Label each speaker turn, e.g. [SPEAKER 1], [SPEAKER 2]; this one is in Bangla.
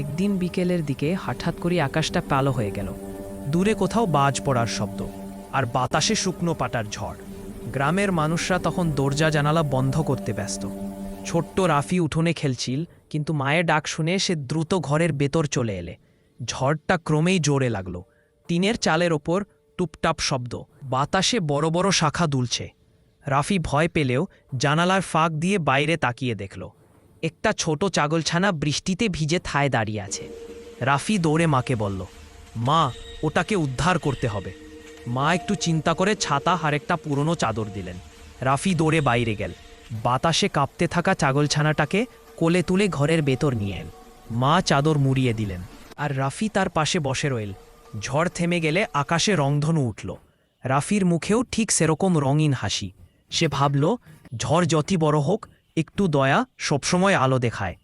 [SPEAKER 1] একদিন বিকেলের দিকে হঠাৎ করে আকাশটা কালো হয়ে গেল। দূরে কোথাও বাজ পড়ার শব্দ আর বাতাসে শুকনো পাটার ঝড়। গ্রামের মানুষরা তখন দরজা জানালা বন্ধ করতে ব্যস্ত। ছোট্ট রাফি উঠোনে খেলছিল, কিন্তু মায়ের ডাক শুনে সে দ্রুত ঘরের ভেতর চলে এলে। ঝড়টা ক্রমেই জোরে লাগল। টিনের চালের ওপর টুপটাপ শব্দ, বাতাসে বড় বড় শাখা দুলছে। রাফি ভয় পেলেও জানালার ফাঁক দিয়ে বাইরে তাকিয়ে দেখল। একটা ছোট চাগলছানা বৃষ্টিতে ভিজে থায় দাঁড়িয়ে আছে। রাফি দৌড়ে মাকে বলল, মা, ওটাকে উদ্ধার করতে হবে। মা একটু চিন্তা করে ছাতা আর একটা পুরনো চাদর দিলেন। রাফি দৌড়ে বাইরে গেল। বাতাসে কাঁপতে থাকা ছাগলছানাটাকে কোলে তুলে ঘরের ভেতর নিয়ে এল। মা চাদর মুড়িয়ে দিলেন আর রাফি তার পাশে বসে রইল। ঝড় থেমে গেলে আকাশে রংধনু উঠল। রাফির মুখেও ঠিক সেরকম রঙিন হাসি। সে ভাবল, ঝড় যতই বড় হোক একটু দয়া সবসময় আলো দেখায়।